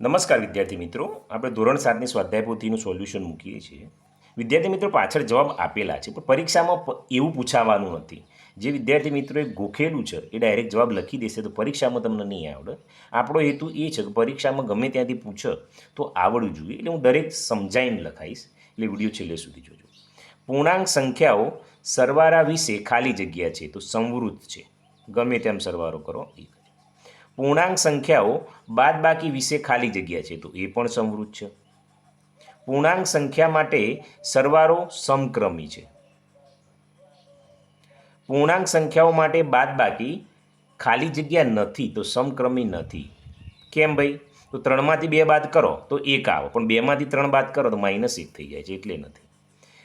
નમસ્કાર વિદ્યાર્થી મિત્રો. આપણે ધોરણ સાતની સ્વાધ્યાય પોથીનું સોલ્યુશન મૂકીએ છીએ. વિદ્યાર્થી મિત્રો પાછળ જવાબ આપેલા છે, પણ પરીક્ષામાં એવું પૂછાવાનું નથી. જે વિદ્યાર્થી મિત્રોએ ગોખેલું છે, એ ડાયરેક્ટ જવાબ લખી દેશે, તો પરીક્ષામાં તમને નહીં આવડે. આપણો હેતુ એ છે કે પરીક્ષામાં ગમે ત્યાંથી પૂછે, તો આવડવું જોઈએ. એટલે હું દરેક સમજાવીને લખાઈશ. એટલે વીડિયો છેલ્લે સુધી જોજો. પૂર્ણાંક સંખ્યાઓ સરવારા વિશે ખાલી જગ્યા છે, તો સંવૃત છે. ગમે તેમ સરવારો કરો એ કરજો. પૂર્ણાંક સંખ્યાઓ બાદબાકી વિશે ખાલી જગ્યા છે. તો એ પણ સમૃદ્ધ છે. પૂર્ણાંક સંખ્યા માટે સરવારો સમક્રમી છે. પૂર્ણાંક સંખ્યાઓ માટે બાદબાકી ખાલી જગ્યા નથી, તો સમક્રમી નથી. કેમ ભાઈ? તો ત્રણમાંથી બે બાદ કરો, તો એક આવે. પણ બેમાંથી ત્રણ બાદ કરો, તો માઇનસ એક થઈ જાય છે, એટલે નથી.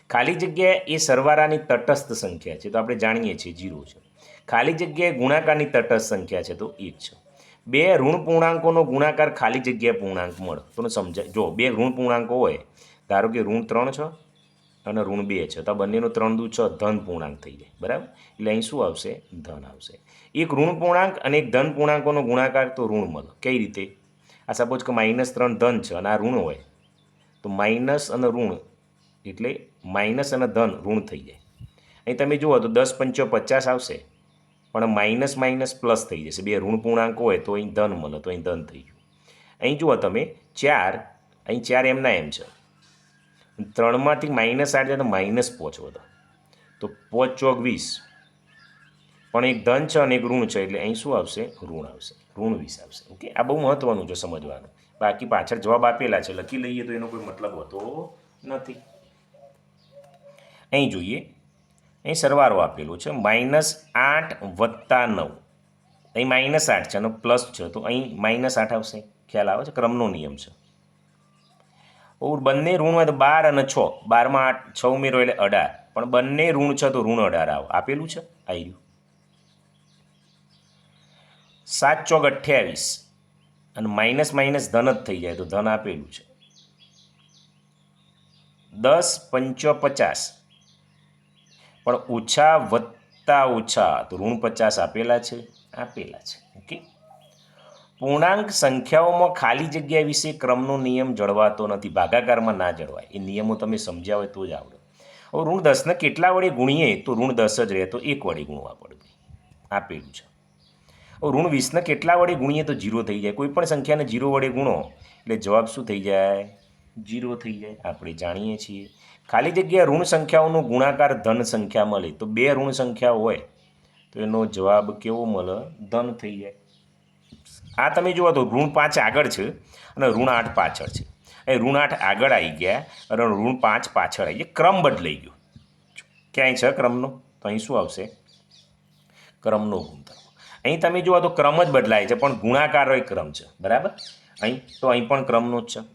ખાલી જગ્યા એ સરવાળાની તટસ્થ સંખ્યા છે. તો આપણે જાણીએ છીએ જીરો છે. ખાલી જગ્યાએ ગુણાકારની તટસ્થ સંખ્યા છે, તો એક છે. બે ઋણ પૂર્ણાંકોનો ગુણાકાર ખાલી જગ્યાએ પૂર્ણાંક મળે. તો સમજાય? જો બે ઋણ પૂર્ણાંકો હોય, ધારો કે ઋણ ત્રણ છ અને ઋણ બે છે, તો બંનેનો ત્રણ દુ છ, ધન પૂર્ણાંક થઈ જાય. બરાબર? એટલે અહીં શું આવશે? ધન આવશે. એક ઋણ પૂર્ણાંક અને એક ધન પૂર્ણાંકોનો ગુણાકાર, તો ઋણ મળે. કઈ રીતે? આ સપોઝ કે માઇનસ ત્રણ ધન છે અને આ ઋણ હોય, તો માઇનસ અને ઋણ એટલે માઇનસ અને ધન ઋણ થઈ જાય. અહીં તમે જુઓ તો દસ પંચો પચાસ આવશે. પણ માઇનસ માઇનસ પ્લસ થઈ જશે. બે ઋણ પૂર્ણાંક હોય તો અહીં ધન મળે, તો અહીં ધન થઈ ગયું. અહીં જુઓ તમે, ચાર, અહીં ચાર એમના એમ છે. ત્રણમાંથી માઇનસ આઠ તો માઇનસ પોચ તો તો પોચ ચોક વીસ. પણ એક ધન છે અને એક ઋણ છે, એટલે અહીં શું આવશે? ઋણ આવશે. ઋણ વીસ આવશે. ઓકે? આ બહુ મહત્વનું છે સમજવાનું. બાકી પાછળ જવાબ આપેલા છે. લખી લઈએ તો એનો કોઈ મતલબ હોતો નથી. અહીં જોઈએ. અહીં સરવારો આપેલો છે માઇનસ આઠ વત્તા નવ. અહીં માઇનસ આઠ છે અને પ્લસ છે, તો અહીં માઇનસ આઠ આવશે. ખ્યાલ આવે છે? ક્રમનો નિયમ છે. બંને ઋણ હોય તો બાર અને છ. બારમાં આઠ, છ ઉમેરો એટલે અઢાર. પણ બંને ઋણ છે તો ઋણ અઢાર આવો. આપેલું છે? આવી રહ્યું સાત ચોક અઠ્યાવીસ. અને માઇનસ માઇનસ ધન જ થઈ જાય, તો ધન આપેલું છે. દસ પંચો પચાસ. પણ ઓછા વત્તા ઓછા તો ઋણ પચાસ આપેલા છે આપેલા છે, ઓકે? પૂર્ણાંક સંખ્યાઓમાં ખાલી જગ્યા વિશે ક્રમનો નિયમ જળવાતો નથી, ભાગાકારમાં ના જળવાય. એ નિયમો તમે સમજ્યા હોય તો જ આવડે. હવે ઋણ દસને કેટલા વડે ગુણીએ તો ઋણ દસ જ રહે, તો એક વડે ગુણવા પડે. આપેલું છે. ઋણ વીસને કેટલા વડે ગુણીએ તો જીરો થઈ જાય. કોઈ પણ સંખ્યાને જીરો વડે ગુણો, એટલે જવાબ શું થઈ જાય? જીરો થઈ જાય. આપણે જાણીએ છીએ. ખાલી જગ્યા ઋણ સંખ્યાઓનો ગુણાકાર ધન સંખ્યા મળે તો બે ઋણ સંખ્યા હોય તો એનો જવાબ કેવો મળે? ધન થઈ જાય. આ તમે જુઓ તો ઋણ પાંચ આગળ છે અને ઋણ આઠ પાછળ છે. એ ઋણ આઠ આગળ આવી ગયા અને ઋણ પાંચ પાછળ આવી ગયા. ક્રમ બદલાઈ ગયો. ક્યાંય છે ક્રમનો? તો અહીં શું આવશે? ક્રમનો ગુણધર્મ. અહીં તમે જુઓ તો ક્રમ જ બદલાય છે, પણ ગુણાકારનો ક્રમ છે. બરાબર? અહીં તો અહીં પણ ક્રમનો જ છે.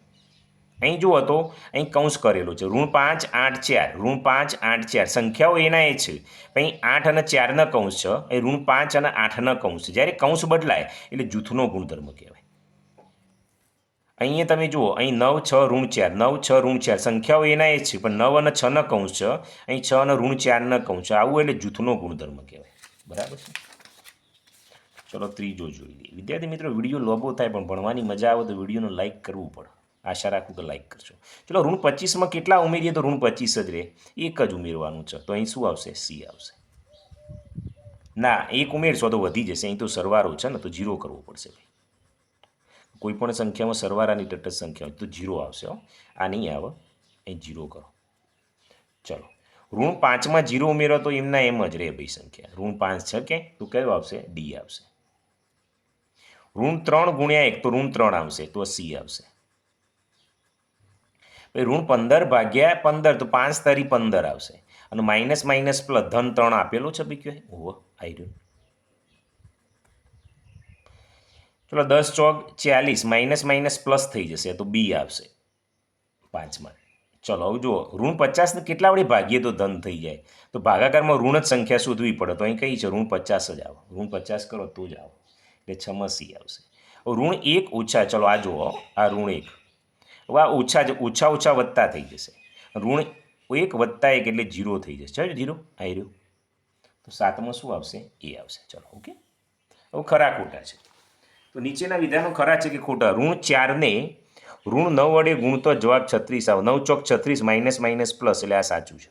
અહીં જુઓ તો, અહીં કૌંસ કરેલો છે. ઋણ પાંચ, આઠ, ચાર. ઋણ પાંચ, આઠ, ચાર. સંખ્યાઓ એના એ છે. અહીં આઠ અને ચારના કૌંસ છે. એ ઋણ પાંચ અને આઠના કૌંસ છે. જ્યારે કૌંસ બદલાય, એટલે જૂથનો ગુણધર્મ કહેવાય. અહીંયા તમે જુઓ, અહીં નવ, છ, ઋણ ચાર. નવ, છ, ઋણ ચાર. સંખ્યાઓ એના એ છે. પણ નવ અને છના કૌંસ છે. અહીં છ અને ઋણ ચારના કૌંસ છે. આવું એટલે જૂથનો ગુણધર્મ કહેવાય. બરાબર છે? ચલો ત્રીજો જોઈ લઈએ. વિદ્યાર્થી મિત્રો, વીડિયો લોબો થાય પણ ભણવાની મજા આવે તો વિડીયોને લાઇક કરવું પડે. આશા રાખું કે લાઇક કરશો ચલો, ઋણ પચીસમાં કેટલા ઉમેરીએ તો ઋણ પચીસ જ રહે. એક જ ઉમેરવાનું છે. તો અહીં શું આવશે? સી આવશે. ના, એક ઉમેરશો તો વધી જશે. અહીં તો સરવારો છે ને, તો જીરો કરવો પડશે ભાઈ. કોઈ પણ સંખ્યામાં સરવારાની તટસ્થ સંખ્યા હોય તો જીરો આવશે, હો. આ નહીં આવે. અહીં જીરો કરો. ચલો. ઋણ પાંચમાં જીરો ઉમેરો તો એમના એમ જ રહે ભાઈ સંખ્યા. ઋણ પાંચ છે કે? તો કયો આવશે? ડી આવશે. ઋણ ત્રણ ગુણ્યા એક, તો ઋણ ત્રણ આવશે. તો સી આવશે. ઋણ પંદર ભાગ્યા પંદર, તો પાંચ તારી પંદર આવશે. અને માઇનસ માઇનસ પ્લસ ધન ત્રણ આપેલો છે બી કહેવાય ઓહો રહ્યું. ચલો દસ ચોક ચાલીસ, માઇનસ માઇનસ પ્લસ થઈ જશે, તો બી આવશે. પાંચમાં. ચલો, હવે જુઓ, ઋણ પચાસને કેટલા વડે ભાગીએ તો ધન થઈ જાય? તો ભાગાકારમાં ઋણ જ સંખ્યા શોધવી પડે, તો અહીં કઈ છે? ઋણ પચાસ જ આવો. ઋણ પચાસ કરો તો જ આવો. એટલે છમાં આવશે. ઋણ એક ઓછા, ચલો આ જુઓ, આ ઋણ એક. આ ઓછા ઓછા ઓછા વધતા થઈ જશે. ઋણ એક વત્તા એક એટલે જીરો થઈ જશે. ચાલો જીરો આવી રહ્યો. તો સાતમાં શું આવશે? એ આવશે. ચલો, ઓકે. હવે ખરા ખોટા છે. તો નીચેના વિધાનો ખરા છે કે ખોટા? ઋણ ચારને, ઋણ નવ વડે ગુણતો જવાબ છત્રીસ આવે. નવ ચોક છત્રીસ માઇનસ માઇનસ પ્લસ એટલે આ સાચું છે.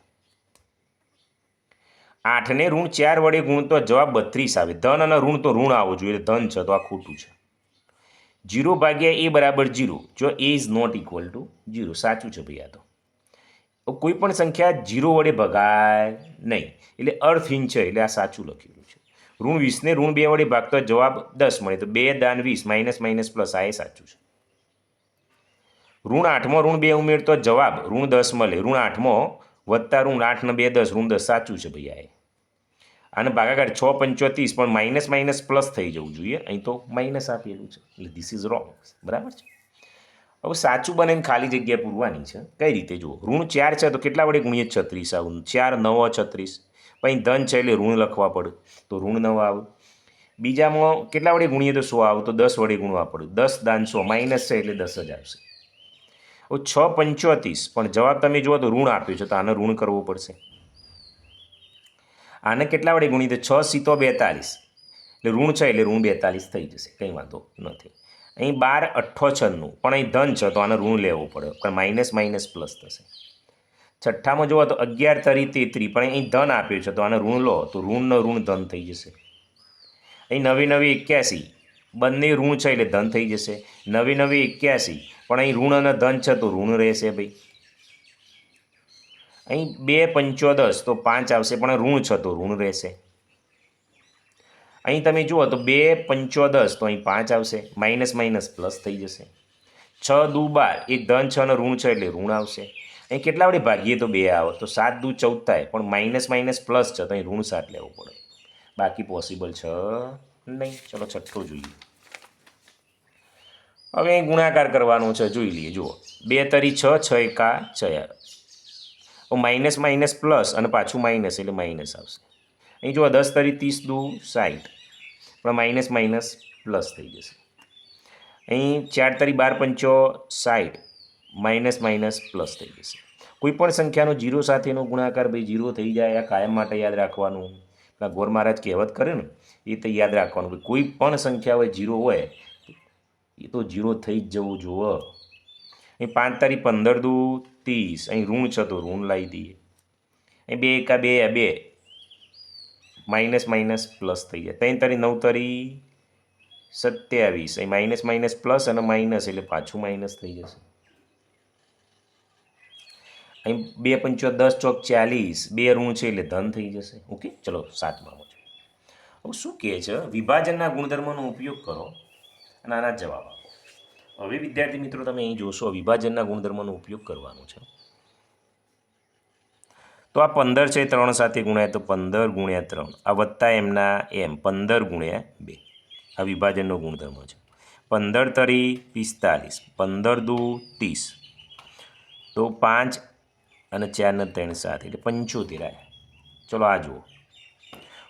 આઠને ઋણ ચાર વડે ગુણતો જવાબ બત્રીસ આવે. ધન અને ઋણ તો ઋણ આવવો જોઈએ. ધન છે, તો આ ખોટું છે. જીરો ભાગ્યા એ બરાબર જીરો. જો A is not equal to zero. સાચું છે ભાઈ આ તો. કોઈ પણ સંખ્યા જીરો વડે ભગાય નહીં. એટલે અર્થહીન છે, એટલે આ સાચું લખેલું છે. ઋણ વીસને ઋણ બે વડે ભાગતા જવાબ દસ મળે. તો બે દાન વીસ, માઇનસ માઇનસ પ્લસ આ એ સાચું છે. ઋણ આઠમાં, ઋણ બે ઉમેરતો જવાબ ઋણ દસ મળે. ઋણ આઠમાં વત્તા ઋણ આઠ ને બે દસ, ઋણ દસ સાચું છે ભાઈ આ અને ભાગાકાર છ પંચોત્રીસ, પણ માઇનસ માઇનસ પ્લસ થઈ જવું જોઈએ. અહીં તો માઇનસ આપેલું છે. એટલે ધીસ ઇઝ રોંગ બરાબર છે? હવે સાચું બને ખાલી જગ્યા પૂરવાની છે. કઈ રીતે જુઓ? ઋણ ચાર છે તો કેટલા વડે ગુણીએ? છત્રીસ આવું. ચાર, નવ, છત્રીસ. પછી ધન છે એટલે ઋણ લખવા પડે. તો ઋણ નવ આવે. બીજામાં કેટલા વડે ગુણીએ તો સો આવે? તો દસ વડે ગુણવા પડે. દસ દાન સો માઇનસ છે એટલે દસ જ આવશે. હવે છ પંચોતીસ પણ જવાબ તમે જુઓ તો ઋણ આપ્યું છે. તો આને ઋણ કરવું પડશે. આને કેટલા વડે ગુણી તો છ સીતો બેતાલીસ. એટલે ઋણ છે એટલે ઋણ બેતાલીસ થઈ જશે, કંઈ વાંધો નથી. અહીં બાર અઠ્ઠો છન્નું, પણ અહીં ધન છે તો આને ઋણ લેવું પડે, પણ માઇનસ માઇનસ પ્લસ થશે. છઠ્ઠામાં જુઓ તો અગિયાર તરી તેત્રી, પણ અહીં ધન આપ્યું છે તો આને ઋણ લો, તો ઋણનો ઋણ ધન થઈ જશે. અહીં નવી નવી એક્યાસી, બંને ઋણ છે એટલે ધન થઈ જશે. નવી નવી એક્યાસી, પણ અહીં ઋણ અને ધન છે તો ઋણ રહેશે ભાઈ. અહીં બે પંચોદસ તો પાંચ આવશે, પણ ઋણ છે તો ઋણ રહેશે. અહીં તમે જુઓ તો બે પંચોદસ તો અહીં પાંચ આવશે, માઇનસ માઇનસ પ્લસ થઈ જશે. છ દુ બાર એક ધન છ અને ઋણ છે એટલે ઋણ આવશે. અહીં કેટલા વડે ભાગીએ તો બે આવે, તો સાત દુ ચૌદ થાય, પણ માઇનસ માઇનસ પ્લસ છે, તો અહીં ઋણ સાત લેવું પડે. બાકી પોસિબલ છે નહીં. ચલો છઠ્ઠો જોઈએ. હવે અહીં ગુણાકાર કરવાનો છે, જોઈ લઈએ, જુઓ. બે તરી છ છ એકા, છ માઇનસ માઇનસ પ્લસ અને પાછું માઇનસ એટલે માઇનસ આવશે. અહીં જો દસ તરી ત્રીસ દુ સાઠ પણ માઇનસ માઇનસ પ્લસ થઈ જશે. અહીં ચાર તરી બાર પંચો સાઠ માઇનસ માઇનસ પ્લસ થઈ જશે. કોઈ પણ સંખ્યાનો જીરો સાથેનો ગુણાકાર ભાઈ જીરો થઈ જાય, આ કાયમ માટે યાદ રાખવાનું. પેલા ગોર મહારાજ કહેવત કરે ને, એ તો યાદ રાખવાનું. કોઈ પણ સંખ્યા હોય, જીરો હોય, એ તો જીરો થઈ જ જવું જુઓ. અહીં પાંચ તારીખ પંદર દુ, ત્રીસ. અહીં ઋણ છે તો ઋણ લાવી દઈએ. અહીં બે એકા બે બે. માઇનસ માઇનસ પ્લસ થઈ જાય. ત્રણ તારી નવ તારી સત્યાવીસ. અહીં માઇનસ માઇનસ પ્લસ અને માઇનસ, એટલે પાછું માઇનસ થઈ જશે. અહીં બે પંચો દસ ચોક ચાલીસ. બે ઋણ છે એટલે ધન થઈ જશે. ઓકે? ચલો, સાતમાં હવે શું કહે છે? વિભાજનના ગુણધર્મનો ઉપયોગ કરો અને આના જવાબ આપો. હવે વિદ્યાર્થી મિત્રો, તમે અહીં જોશો વિભાજનના ગુણધર્મનો ઉપયોગ કરવાનો છે. તો આ પંદર છે, ત્રણ સાથે ગુણ્યા તો પંદર ગુણ્યા ત્રણ. આ વત્તા એમના એમ, પંદર ગુણ્યા બે. આ વિભાજનનો ગુણધર્મ છે. પંદર તરી પિસ્તાલીસ, પંદર દુ ત્રીસ. તો પાંચ અને ચારને ત્રણ સાત, એટલે પંચોતેર ચલો આ જુઓ.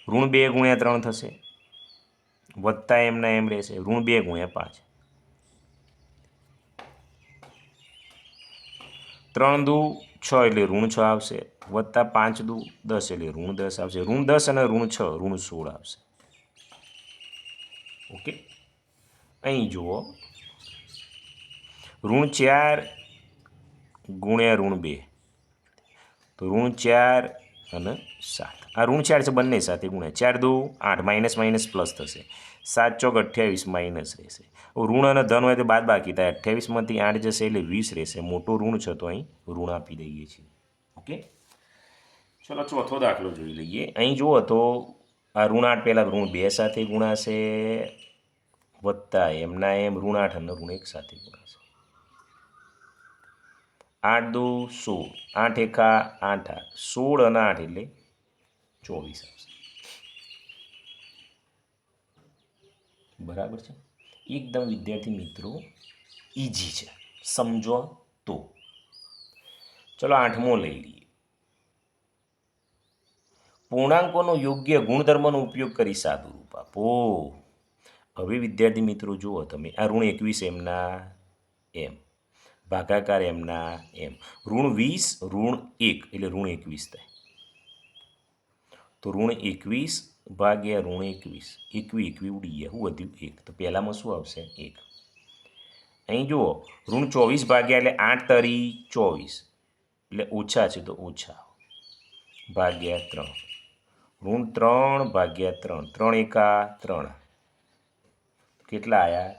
ઋણ બે ગુણ્યા ત્રણ થશે. વત્તા એમના એમ રહેશે. ઋણ બે ગુણ્યા પાંચ. ત્રણ દુ, છ એટલે ઋણ છ આવશે. વત્તા પાંચ દુ, દસ એટલે ઋણ દસ આવશે. ઋણ દસ અને ઋણ છ, ઋણ સોળ આવશે. ઓકે? અહીં જુઓ. ઋણ ચાર ગુણ્યા ઋણ બે. તો ઋણ ચાર અને સાત. આ ઋણ ચાર છે બંને સાથે ગુણ્યા. ચાર દુ, આઠ. માઇનસ માઇનસ પ્લસ થશે. સાત ચોક અઠ્યાવીસ માઇનસ રહેશે. ઋણ અને ધન હોય તો બાદ બાકી થાય. અઠ્યાવીસમાંથી આઠ જશે એટલે વીસ રહેશે. મોટું ઋણ છે તો અહીં ઋણ આપી દઈએ છીએ. ઓકે? ચલો ચોથો દાખલો જોઈ લઈએ. અહીં જુઓ તો આ ઋણ આઠ પહેલાં ઋણ બે સાથે ગુણાશે, વત્તા એમના એમ ઋણ આઠ અને ઋણ એક સાથે ગુણાશે. આઠ દો સોળ. આઠ એકા આઠ આઠ. સોળ અને આઠ એટલે ચોવીસ આવશે. બરાબર છે? એકદમ વિદ્યાર્થી મિત્રો ઇઝી છે. સમજો તો. ચલો આઠમો લઈ લઈએ. પૂર્ણાંકોનો યોગ્ય ગુણધર્મનો ઉપયોગ કરી સાદુરૂપ આપો. હવે વિદ્યાર્થી મિત્રો, જુઓ તમે, આ ઋણ એકવીસ એમના એમ, ભાગાકાર એમના એમ. ઋણ વીસ, ઋણ એક, એટલે ઋણ એકવીસ થાય. તો ઋણ એકવીસ ભાગ્યા ઋણ એકવીસ. એકવી એકવી ઉડી ગયા. હું વધ્યું એક. તો પહેલાંમાં શું આવશે? એક. અહીં જુઓ. ઋણ ચોવીસ ભાગ્યા એટલે આઠ તરી ચોવીસ. એટલે ઓછા છે તો ઓછા. ભાગ્યા ત્રણ. ઋણ ત્રણ ભાગ્યા ત્રણ. ત્રણ એકા ત્રણ. કેટલા આવ્યા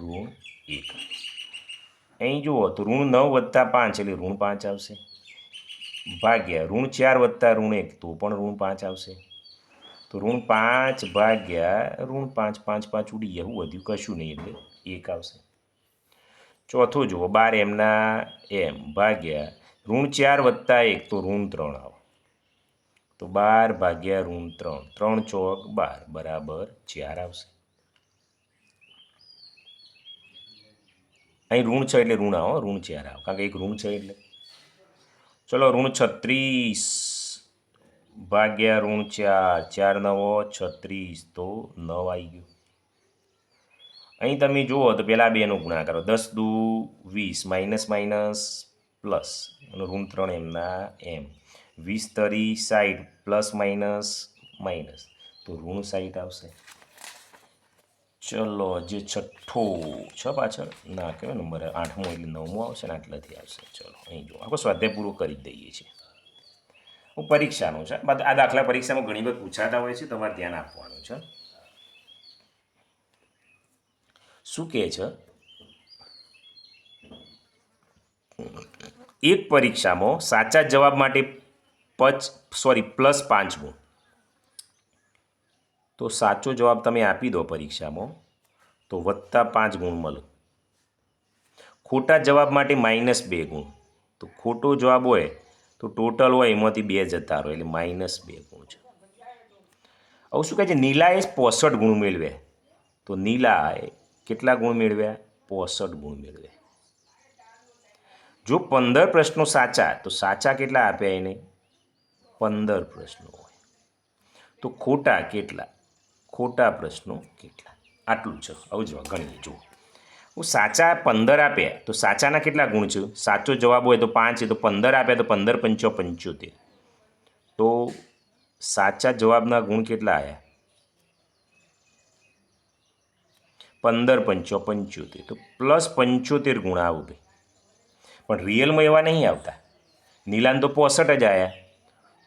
ઋણ એક. અહીં જુઓ. તો ઋણ નવ વત્તા પાંચ એટલે ઋણ પાંચ આવશે. ભાગ્યા. ઋણ ચાર વત્તા ઋણ એક. તો પણ ઋણ પાંચ આવશે. તો ઋણ પાંચ ભાગ્યા ઋણ પાંચ પાંચ પાંચ ઉડી ગયા. હું વધ્યું કશું નહીં એટલે એક આવશે. ચોથું જુઓ, બાર એમના એમ ભાગ્યા ઋણ ચાર વત્તા એક, તો ઋણ ત્રણ આવો. તો બાર ભાગ્યા ઋણ ત્રણ ત્રણ ચોક બાર, બરાબર ચાર આવશે. અહીં ઋણ છે એટલે ઋણ આવો, ઋણ ચાર આવો. કારણ કે એક ઋણ છે એટલે. ચલો, ઋણ છત્રીસ. ભાગ્યા ઋણ ચાર ચાર નવો, છત્રીસ, તો નવ આવી ગયો. અહીં તમે જુઓ તો પહેલાં બેનો ગુણાકાર દસ દુ વીસ, માઇનસ માઇનસ પ્લસ. અને ઋણ ત્રણ એમના એમ. વીસ તરી સાઈઠ, પ્લસ માઇનસ માઇનસ. તો ઋણ સાઈઠ આવશે. ચલો, જે છઠ્ઠો છ પાછળ. ના કહેવાય નંબર? આઠમો એટલે નવમો આવશે ને આટલાથી આવશે. ચલો, અહીં જુઓ. આપણે સ્વાધ્યાય પૂરો કરી દઈએ છીએ. પરીક્ષાનું છે. આ દાખલા પરીક્ષામાં ઘણી વખત પૂછાતા હોય છે, તમારે ધ્યાન આપવાનું છે. શું કહે છે? એક પરીક્ષામાં સાચા જવાબ માટે પચ સોરી પ્લસ પાંચ ગુણ. તો સાચો જવાબ તમે આપી દો પરીક્ષામાં, તો વત્તા પાંચ ગુણ મળે. ખોટા જવાબ માટે માઇનસ બે ગુણ. તો ખોટો જવાબ હોય તો ટોટલ હોય એમાંથી બે જતા રહો, એટલે માઇનસ બે ગુણ છે હવે શું કહે છે? નીલાએ પોસઠ ગુણ મેળવ્યા. તો નીલાએ કેટલા ગુણ મેળવ્યા? પોસઠ ગુણ મેળવ્યા. જો પંદર પ્રશ્નો સાચા, તો સાચા કેટલા આપ્યા એને? પંદર પ્રશ્નો હોય. તો ખોટા કેટલા? ખોટા પ્રશ્નો કેટલા? આટલું છે આવું જવાબ ગણીએ, જુઓ. હું સાચા પંદર આપ્યા તો સાચાના કેટલા ગુણ છે? સાચો જવાબ હોય તો પાંચ તો પંદર આપ્યા તો પંદર પંચો પંચોતેર. તો સાચા જવાબના ગુણ કેટલા આવ્યા પંદર પંચો પંચોતેર. તો પ્લસ પંચોતેર ગુણ આવું ભાઈ. પણ રિયલમાં એવા નહીં આવતા. નીલાન તો પોસઠ જ આવ્યા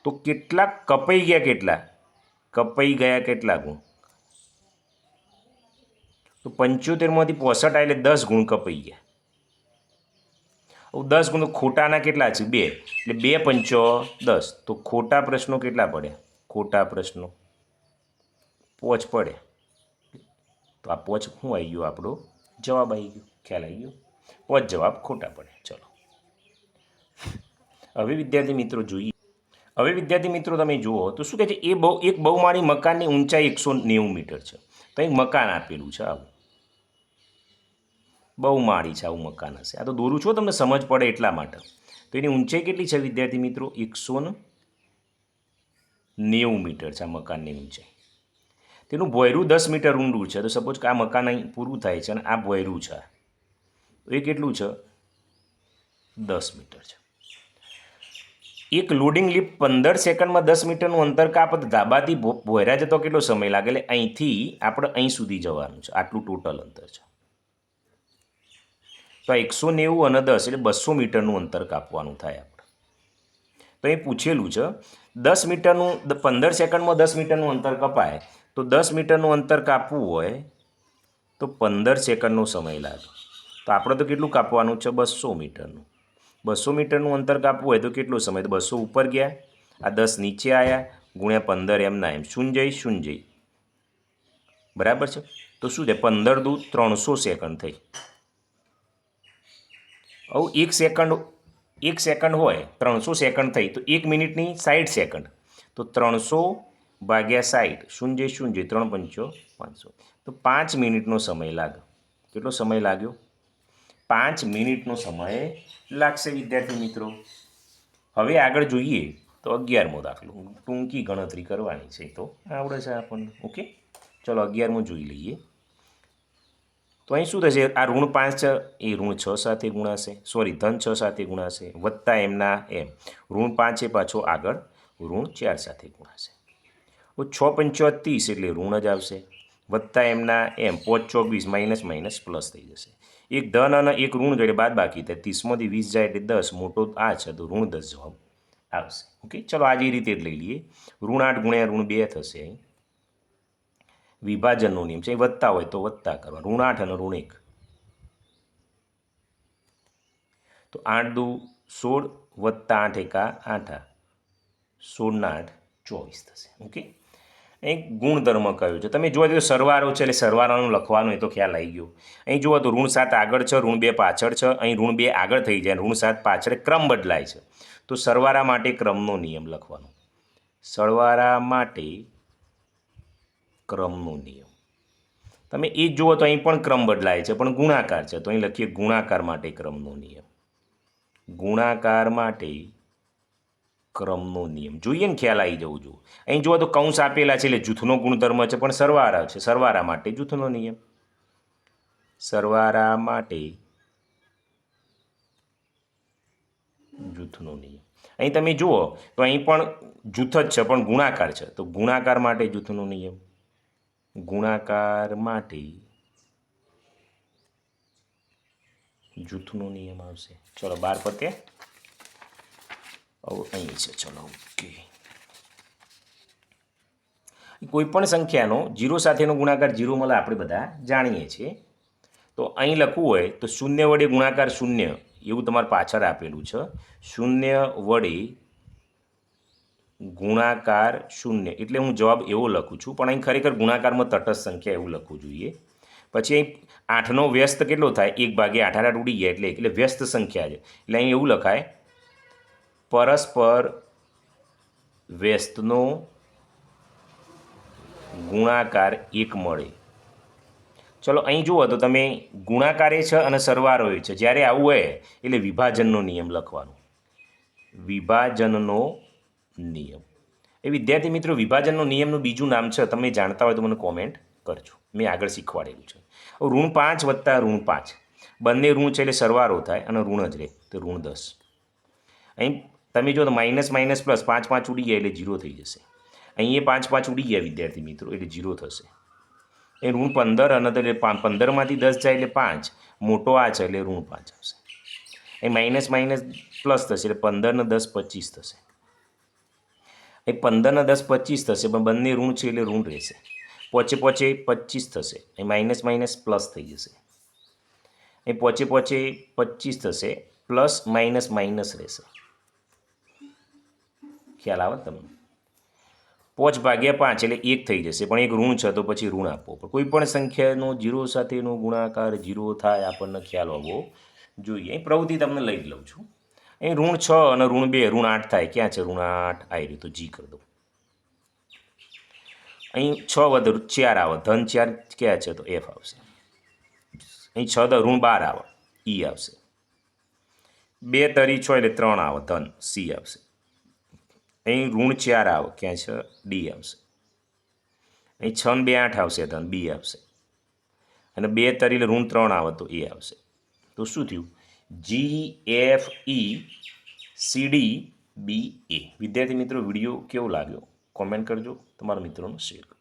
તો કેટલા કપાઈ ગયા કેટલા? કપાઈ ગયા કેટલા ગુણ? તો પંચોતેરમાંથી પોસઠ એટલે દસ ગુણ કપાઈ ગયા. હવે દસ ગુણ ખોટાના કેટલા છે? બે. એટલે બે પંચો દસ. તો ખોટા પ્રશ્નો કેટલા પડ્યા? ખોટા પ્રશ્નો. પોચ પડે. તો આ પોચ શું આવી ગયો? આપણો જવાબ આવી ગયો. ખ્યાલ આવી ગયો? પોચ જવાબ ખોટા પડે ચલો. હવે વિદ્યાર્થી મિત્રો જોઈએ. હવે વિદ્યાર્થી મિત્રો તમે જુઓ, તો શું કહે છે? એ બહુ, એક બહુમાળી મકાનની ઊંચાઈ એકસો નેવું મીટર છે. તો મકાન આપેલું છે આવું. બહુમાળી છે, આવું મકાન હશે. આ તો દોરું છો તમને સમજ પડે એટલા માટે. તો એની ઊંચાઈ કેટલી છે, વિદ્યાર્થી મિત્રો? એકસો નેવું મીટર છે આ મકાનની ઊંચાઈ. તેનું ભોયરું દસ મીટર ઊંડું છે. તો સપોઝ કે આ મકાન અહીં પૂરું થાય છે અને આ ભોયરું છે. તો એ કેટલું છે? દસ મીટર છે. એક લોડિંગ લિફ્ટ પંદર સેકન્ડમાં દસ મીટરનું અંતર કાપત. ધાબાથી ભોયરા જતો કેટલો સમય લાગે? એટલે અહીંથી આપણે અહીં સુધી જવાનું છે. આટલું ટોટલ અંતર છે. તો આ એકસો નેવું અને દસ એટલે બસો મીટરનું અંતર કાપવાનું થાય આપણે. તો એ પૂછેલું છે, દસ મીટરનું પંદર સેકન્ડમાં દસ મીટરનું અંતર કપાય, તો દસ મીટરનું અંતર કાપવું હોય તો પંદર સેકન્ડનો સમય લાગે. તો આપણે તો કેટલું કાપવાનું છે? બસો મીટરનું. બસો મીટરનું અંતર કાપવું હોય તો કેટલો સમય? તો બસો ઉપર ગયા, આ દસ નીચે આવ્યા ગુણ્યા પંદર એમના એમ. શૂન્ય શૂન્ય બરાબર છે? તો શું છે પંદર દુ, ત્રણસો સેકન્ડ થઈ. હવે એક સેકન્ડ એક સેકન્ડ હોય ત્રણસો સેકન્ડ થઈ તો એક મિનિટની સાઠ સેકન્ડ તો ત્રણસો ભાગ્યા સાઠ શૂન્ય શૂન્ય ત્રણ પંચો પાંચસો. તો પાંચ મિનિટનો સમય લાગે કેટલો સમય લાગ્યો? પાંચ મિનિટનો સમય લાગશે વિદ્યાર્થી મિત્રો. હવે આગળ જોઈએ તો અગિયારમો દાખલો. ટૂંકી ગણતરી કરવાની છે તો. આવડે છે આપણને. ઓકે? ચલો અગિયારમો જોઈ લઈએ. તો અહીં શું થશે? આ ઋણ પાંચ એ ઋણ છ સાથે ગુણાશે. સોરી ધન છ સાથે ગુણાશે. વત્તા એમના એમ. ઋણ પાંચ એ પાછો આગળ ઋણ ચાર સાથે ગુણાશે. છ પંચો ત્રીસ એટલે ઋણ જ આવશે. વત્તા એમના એમ, પોચ ચોવીસ, માઇનસ માઇનસ પ્લસ થઈ જશે. એક ધન અને એક ઋણ જોડે બાદ બાકી થાય. ત્રીસમાંથી વીસ જાય એટલે દસ, મોટો આ છે તો ઋણ દસ જવાબ આવશે. ઓકે, ચલો આજે રીતે જ લઈ લઈએ. ઋણ આઠ ગુણ્યા ઋણ બે થશે અહીં. વિભાજનનો નિયમ છે. એ વત્તા હોય તો વત્તા કરવા ઋણ આઠ અને ઋણ એક તો આઠ દુ સોળ વત્તા આઠ એકા આઠ સોળના આઠ ચોવીસ થશે. ઓકે? અહીં ગુણધર્મ કયો છે. તમે જોવા તો સરવારો છે એટલે સરવારાનું લખવાનું એ તો ખ્યાલ આવી ગયો. અહીં જોવા તો ઋણ સાત આગળ છે, ઋણ બે પાછળ છે. અહીં ઋણ બે આગળ થઈ જાય. ઋણ સાત પાછળ ક્રમ બદલાય છે. તો સરવારા માટે ક્રમનો નિયમ લખવાનો. સરવારા માટે ક્રમનો નિયમ. તમે એ જુઓ તો અહીં પણ ક્રમ બદલાય છે, પણ ગુણાકાર છે. તો અહીં લખીએ ગુણાકાર માટે ક્રમનો નિયમ. ગુણાકાર માટે ક્રમનો નિયમ. જોઈએ ને ખ્યાલ આવી જવું જોઈએ અહીં જુઓ તો કૌંસ આપેલા છે એટલે જૂથનો ગુણધર્મ છે, પણ સરવારા છે. સરવારા માટે જૂથનો નિયમ. સરવારા માટે જૂથનો નિયમ. અહીં તમે જુઓ તો અહીં પણ જૂથ જ છે, પણ ગુણાકાર છે. તો ગુણાકાર માટે જૂથનો નિયમ. ગુણાકાર માટે જૂથનો નિયમ આવશે. ચલો, બાર પતે અહીં છે. ચલો, ઓકે. કોઈ પણ સંખ્યાનો, જીરો સાથેનો ગુણાકાર જીરો મળે આપણે બધા જાણીએ છીએ. તો અહીં લખવું હોય તો શૂન્ય વડે ગુણાકાર શૂન્ય, એવું તમારે પાછળ આપેલું છે. શૂન્ય વડે ગુણાકાર શૂન્ય. એટલે હું જવાબ એવો લખું છું, પણ અહીં ખરેખર ગુણાકારમાં તટસ્થ સંખ્યા એવું લખવું જોઈએ. પછી અહીં આઠનો વ્યસ્ત કેટલો થાય? એક ભાગે આઠ આઠ ઉડી ગયા એટલે એટલે વ્યસ્ત સંખ્યા છે. એટલે અહીં એવું લખાય, પરસ્પર વ્યસ્તનો ગુણાકાર એક મળે. ચલો, અહીં જુઓ તો તમે ગુણાકારે છે અને સરવાળો છે. જ્યારે આવું હોય, એટલે વિભાજનનો નિયમ લખવાનો. વિભાજનનો નિયમ. એ વિદ્યાર્થી મિત્રો, વિભાજનનો નિયમનું બીજું નામ છે, તમે જાણતા હોય તો મને કોમેન્ટ કરજો. મેં આગળ શીખવાડેલું છે. ઋણ પાંચ વત્તા ઋણ પાંચ. બંને ઋણ છે એટલે સરવારો થાય અને ઋણ જ રહે, તો ઋણ દસ. અહીં તમે જો માઇનસ માઇનસ પ્લસ પાંચ પાંચ ઉડી ગયા એટલે જીરો થઈ જશે. અહીં પાંચ પાંચ ઉડી ગયા વિદ્યાર્થી મિત્રો, એટલે જીરો થશે. એ ઋણ પંદર અને એટલે પંદરમાંથી દસ જાય એટલે પાંચ. મોટો આ છે એટલે ઋણ પાંચ આવશે. એ માઇનસ માઇનસ પ્લસ થશે એટલે પંદર ને દસ પચીસ થશે. એ પંદરના દસ પચીસ થશે, પણ બંને ઋણ છે એટલે ઋણ રહેશે. પોચે પોચે પચીસ થશે, એ માઇનસ માઇનસ પ્લસ થઈ જશે. એ પોચે પોચે પચીસ થશે પ્લસ માઇનસ માઇનસ રહેશે. ખ્યાલ આવે તમને? પોચ ભાગ્યા પાંચ એટલે એક થઈ જશે, પણ એક ઋણ છે તો પછી ઋણ આપવો પણ કોઈ પણ સંખ્યાનો જીરો સાથેનો ગુણાકાર જીરો થાય આપણને ખ્યાલ હોવો જોઈએ. પ્રવૃત્તિ તમને લઈ જ લઉં છું. અહીં ઋણ છ અને ઋણ બે, ઋણ આઠ થાય. ક્યાં છે? ઋણ આઠ. આવી રહ્યું તો જી કરી દઉં. અહીં છ વધે ચાર આવે. ધન ચાર ક્યાં છે? તો એફ આવશે. અહીં છ દ ઋણ બાર આવે. ઈ આવશે. બે તરી છ એટલે ત્રણ આવે. ધન સી આવશે. અહીં ઋણ ચાર આવે. ક્યાં છે? ડી આવશે. અહીં છ બે આઠ આવશે. ધન બી આવશે. અને બે તરી એટલે ઋણ ત્રણ આવે તો એ આવશે. તો શું થયું? G F E C D B A વિદ્યાર્થી મિત્રો, વીડિયો કેવો લાગ્યો? કોમેન્ટ કરજો. તમારા મિત્રોને શેર કરજો.